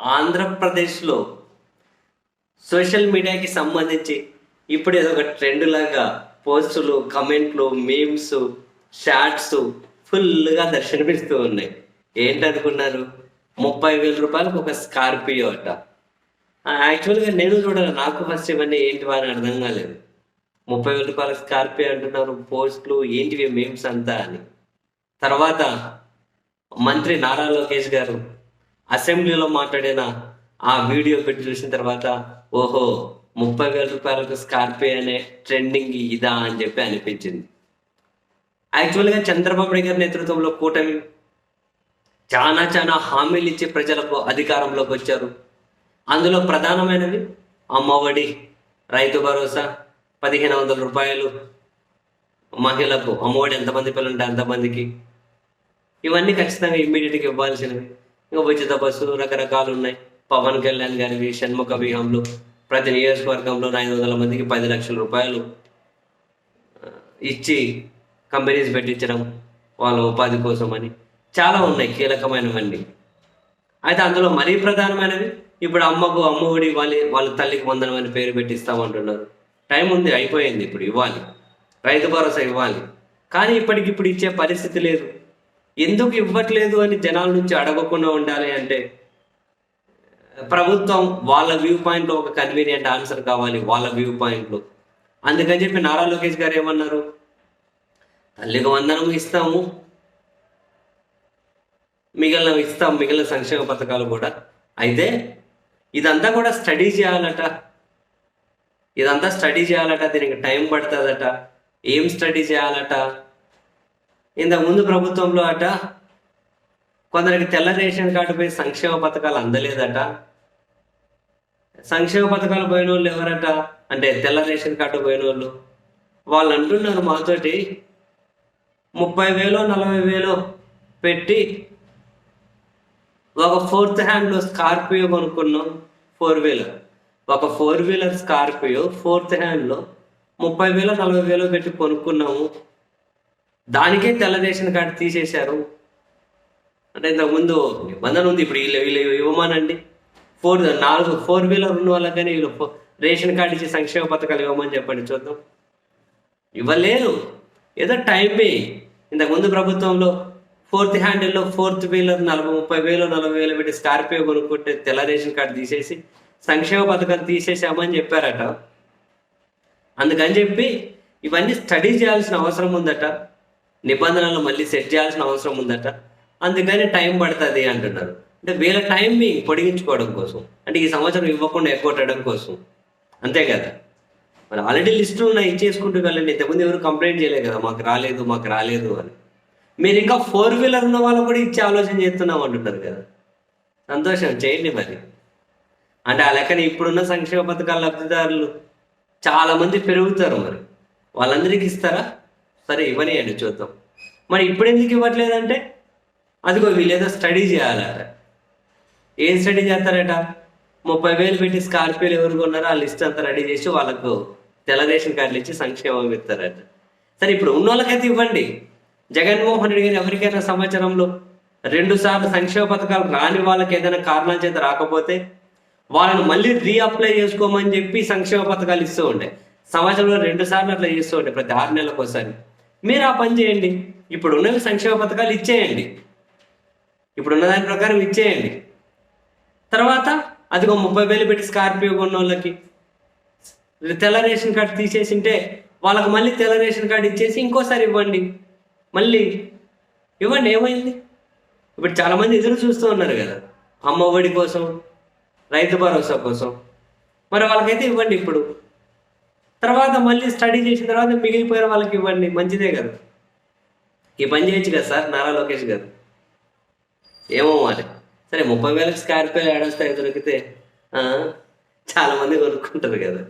ఆంధ్రప్రదేశ్లో సోషల్ మీడియాకి సంబంధించి ఇప్పుడు ఏదో ఒక ట్రెండ్ లాగా పోస్టులు కమెంట్లు మీమ్స్ షార్ట్స్ ఫుల్గా దర్శనమిస్తూ ఉన్నాయి. ఏంటనుకున్నారు? ముప్పై వేల రూపాయలకు ఒక స్కార్పియో అట. యాక్చువల్గా నేను చూడాలి నాకు ఫస్ట్ ఇవన్నీ ఏంటి అని అర్థం కాలేదు. ముప్పై వేల రూపాయల స్కార్పియో అంటున్నారు పోస్టులు ఏంటివి మేమ్స్ అంతా అని. తర్వాత మంత్రి నారా లోకేష్ గారు అసెంబ్లీలో మాట్లాడిన ఆ వీడియో పెట్టి చూసిన తర్వాత ఓహో ముప్పై వేల రూపాయలకు స్కార్పియో అనే ట్రెండింగ్ ఇదా అని చెప్పి అనిపించింది. యాక్చువల్గా చంద్రబాబు నాయుడు గారి నేతృత్వంలో కూటమి చాలా చాలా హామీలు ఇచ్చి ప్రజలకు అధికారంలోకి వచ్చారు. అందులో ప్రధానమైనవి అమ్మఒడి రైతు భరోసా పదిహేను వందల రూపాయలు మహిళలకు అమ్మఒడి ఎంతమంది పిల్లలు ఉంటే అంతమందికి. ఇవన్నీ ఖచ్చితంగా ఇమ్మీడియట్గా ఇవ్వాల్సినవి. ఇంకా ఉచిత బస్సులు రకరకాలు ఉన్నాయి. పవన్ కళ్యాణ్ గారివి షణ్ముఖ వ్యూహంలో ప్రతి నియోజకవర్గంలో ఐదు వందల మందికి పది లక్షల రూపాయలు ఇచ్చి కంపెనీస్ పెట్టించడం వాళ్ళ ఉపాధి కోసం అని చాలా ఉన్నాయి కీలకమైనవన్నీ. అయితే అందులో మరీ ప్రధానమైనవి ఇప్పుడు అమ్మకు అమ్మఒడి వాళ్ళ వాళ్ళ తల్లికి వందనం అని పేరు పెట్టిస్తామంటున్నారు టైం ఉంది అయిపోయింది ఇప్పుడు ఇవ్వాలి. రైతు భరోసా ఇవ్వాలి. కానీ ఇప్పటికిప్పుడు ఇచ్చే పరిస్థితి లేదు. ఎందుకు ఇవ్వట్లేదు అని జనాల నుంచి అడగకుండా ఉండాలి అంటే ప్రభుత్వం వాళ్ళ వ్యూ పాయింట్లో ఒక కన్వీనియంట్ ఆన్సర్ కావాలి వాళ్ళ వ్యూ పాయింట్లో. అందుకని చెప్పి నారా లోకేష్ గారు ఏమన్నారు? తల్లికి వందనం ఇస్తాము. మిగిలిన ఇస్తాం మిగిలిన సంక్షేమ పథకాలు కూడా. అయితే ఇదంతా కూడా స్టడీ చేయాలట. ఇదంతా స్టడీ చేయాలట దీనికి టైం పడుతుందట. ఏం స్టడీ చేయాలట? ఇంతకుముందు ప్రభుత్వంలో అట కొందరికి తెల్ల రేషన్ కార్డుపై సంక్షేమ పథకాలు అందలేదట. సంక్షేమ పథకాలు పోయిన వాళ్ళు ఎవరట? అంటే తెల్ల రేషన్ కార్డు పోయిన వాళ్ళు వాళ్ళు అంటున్నారు మాతోటి ముప్పై వేలు నలభై వేలు పెట్టి ఒక ఫోర్త్ హ్యాండ్లో స్కార్పియో కొనుక్కున్నాం ఫోర్ వీలర్. ఒక ఫోర్ వీలర్ స్కార్పియో ఫోర్త్ హ్యాండ్లో ముప్పై వేలు నలభై వేలు పెట్టి కొనుక్కున్నాము. దానికే తెల్ల రేషన్ కార్డు తీసేశారు. అంటే ఇంతకుముందు నిబంధన ఉంది ఇప్పుడు వీళ్ళు వీళ్ళు ఇవ్వమనండి. ఫోర్ నాలుగు ఫోర్ వీలర్ ఉన్న వాళ్ళకి కానీ వీళ్ళు ఫో- రేషన్ కార్డు ఇచ్చి సంక్షేమ పథకాలు ఇవ్వమని చెప్పండి చూద్దాం. ఇవ్వలేదు. ఏదో టైం పే ఇంతకుముందు ప్రభుత్వంలో ఫోర్త్ హ్యాండిల్లో ఫోర్త్ వీలర్ నలభై ముప్పై వేలు నలభై వేలు పెట్టి స్కార్పియో కొనుక్కుంటే తెల్ల రేషన్ కార్డు తీసేసి సంక్షేమ పథకాలు తీసేసామని చెప్పారట. అందుకని చెప్పి ఇవన్నీ స్టడీ చేయాల్సిన అవసరం ఉందట. నిబంధనలు మళ్ళీ సెట్ చేయాల్సిన అవసరం ఉందట. అందుకని టైం పడుతుంది అంటున్నారు. అంటే వీళ్ళ టైంని పొడిగించుకోవడం కోసం అంటే ఈ సంవత్సరం ఇవ్వకుండా ఎగ్గొట్టడం కోసం. అంతే కదా? మరి ఆల్రెడీ లిస్టులు ఉన్నాయి ఇచ్చేసుకుంటూ వెళ్ళండి. ఇంతకుముందు ఎవరు కంప్లైంట్ చేయలేదు కదా మాకు రాలేదు మాకు రాలేదు అని. మీరు ఇంకా ఫోర్ వీలర్ ఉన్న వాళ్ళు కూడా ఇచ్చే ఆలోచన చేస్తున్నాం అంటున్నారు కదా? సంతోషం చేయండి మరి. అంటే ఆ లెక్కన ఇప్పుడున్న సంక్షేమ పథకాల లబ్ధిదారులు చాలామంది పెరుగుతారు మరి. వాళ్ళందరికీ ఇస్తారా? సరే ఇవ్వనియండి చూద్దాం. మరి ఇప్పుడు ఎందుకు ఇవ్వట్లేదంటే? అదిగో వీళ్ళేదో స్టడీ చేయాలట. ఏం స్టడీ చేస్తారట? ముప్పై వేలు పెట్టి స్కార్పియోలు ఎవరు కొన్నారో ఆ లిస్ట్ అంతా రెడీ చేసి వాళ్ళకు తెలదేశం కార్డులు ఇచ్చి సంక్షేమం ఇస్తారట. సరే ఇప్పుడు ఉన్న వాళ్ళకైతే ఇవ్వండి. జగన్మోహన్ రెడ్డి గారు ఎవరికైనా సంవత్సరంలో రెండు సార్లు సంక్షేమ పథకాలు రాని వాళ్ళకి ఏదైనా కారణాల చేత రాకపోతే వాళ్ళని మళ్ళీ రీఅప్లై చేసుకోమని చెప్పి సంక్షేమ పథకాలు ఇస్తూ ఉండే. సంవత్సరంలో రెండు సార్లు అట్లా చేస్తూ ఉండే ప్రతి ఆరు నెలలకు ఒకసారి మీరు ఆ పని చేయండి. ఇప్పుడు ఉన్నవి సంక్షేమ పథకాలు ఇచ్చేయండి. ఇప్పుడు ఉన్న దాని ప్రకారం ఇచ్చేయండి. తర్వాత అదిగో ముప్పై వేలు పెట్టి స్కార్పియో కొన్న వాళ్ళకి తెల్ల రేషన్ కార్డు తీసేసింటే వాళ్ళకి మళ్ళీ తెల్ల రేషన్ కార్డు ఇచ్చేసి ఇంకోసారి ఇవ్వండి. మళ్ళీ ఇవ్వండి ఏమైంది? ఇప్పుడు చాలామంది ఎదురు చూస్తూ ఉన్నారు కదా. అమ్మ ఒడి కోసం రైతు భరోసా కోసం. మరి వాళ్ళకైతే ఇవ్వండి ఇప్పుడు. తర్వాత మళ్ళీ స్టడీ చేసిన తర్వాత మిగిలిపోయిన వాళ్ళకి ఇవ్వండి మంచిదే కదా. ఈ పని చేయొచ్చు కదా సార్ నారా లోకేష్ గారు? ఏమో మరి. సరే ముప్పై వేలకు స్కార్పియో ఏడొస్తాయి దొరికితే చాలామంది చాలా మంది కొనుక్కుంటారు కదా.